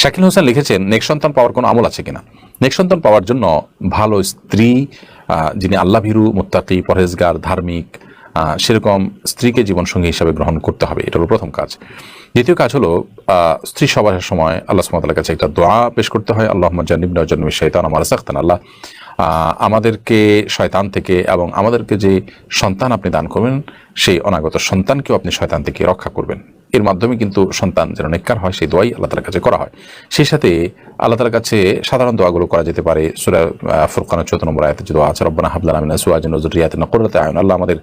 শাকিল হোসেন লিখেছেন, নেক সন্তান পাওয়ার কোনো আমল আছে কিনা? নেক সন্তান পাওয়ার জন্য ভালো স্ত্রী যিনি আল্লাহ ভিরু, মোত্তাকি, পরহেজগার, ধার্মিক সেরকম স্ত্রীকে জীবনসঙ্গী হিসাবে গ্রহণ করতে হবে, এটা হলো প্রথম কাজ। দ্বিতীয় কাজ হলো স্ত্রী সবার সময় আল্লাহ সুমতাল্লাহ কাছে একটা দোয়া পেশ করতে হয় আল্লাহ জানিবনা জন্ম শৈতান আমার সাখতান আল্লাহ। আমাদেরকে শয়তান থেকে এবং আমাদেরকে যে সন্তান আপনি দান করবেন, সেই অনাগত সন্তানকেও আপনি শয়তান থেকে রক্ষা করবেন। এর মাধ্যমে কিন্তু সন্তান যেন নেককার হয়, সেই দোয়াই আল্লাহ তালার কাছে করা হয়। সেই সাথে আল্লাহ তালার কাছে সাধারণ দোয়াগুলো করা যেতে পারে, সুরা ফুরকানের চৌদ্দ নম্বর আয়াতে যে দোয়া আছে, রব্বানা হাবলান আমিনা সুয়াজ নজরিয়াত নকরতে আয়ন আল্লাহ আমাদের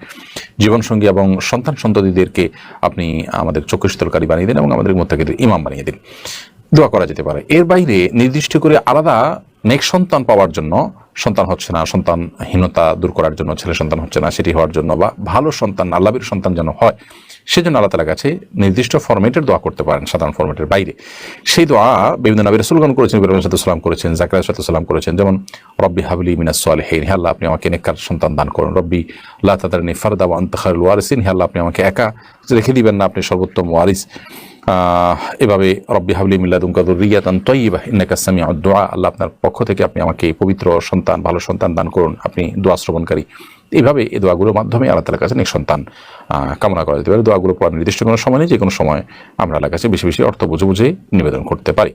জীবনসঙ্গী এবং সন্তান সন্ততিদেরকে আপনি আমাদের চক্ষুস্থলকারী বানিয়ে দিন এবং আমাদের মোত্তাকিদের ইমাম বানিয়ে দিন। দোয়া করা যেতে পারে। এর বাইরে নির্দিষ্ট করে আলাদা নেক সন্তান পাওয়ার জন্য সন্তান হচ্ছে না, সন্তানহীনতা দূর করার জন্য, ছেলে সন্তান হচ্ছে না, সেটি হওয়ার জন্য বা ভালো সন্তান আল্লাবির সন্তান যেন হয় সেজন্য আল্লাহ তালার কাছে নির্দিষ্ট ফরম্যাটের দোয়া করতে পারেন, সাধারণ ফরম্যাটের বাইরে। সেই দোয়া বিভিন্ন নবী রসুলগণ করেছেন ইব্রাহিম সাল্লাম করেছেন জাকরাত সাল্লাম করেছেন, যেমন, রব্বি হাবলি মিনাস সোয়ালিহিন হে আল্লাহ আপনি আমাকে নেককার সন্তান দান করুন। রব্বি আল্লাহ তাদারনি ফারদা ওয়া আনতা ওয়ারিসিন হে আল্লাহ আপনি আমাকে একা রেখে দিবেন না, আপনি সর্বোত্তম ওয়ারিস। এভাবে, রব্বি হাবলি মিল্লাদুমকা দুরিয়াতান তৈবা ইন্নাকা সামিউ দোয়া আল্লাহ আপনার পক্ষ থেকে আপনি আমাকে পবিত্র সন্তান, ভালো সন্তান দান করুন। আপনি দোয়া শ্রবণকারী। এইভাবে এই দোয়াগুলোর মাধ্যমে আল্লাহ তালার কাছে নিক সন্তান কামনা করা যেতে পারে। দোয়াগুলো পড়ার নির্দিষ্ট কোনো সময় নেই, যে কোনো সময় আমরা আল্লাহ কাছে বেশি বেশি অর্থ বুঝে বুঝে নিবেদন করতে পারি।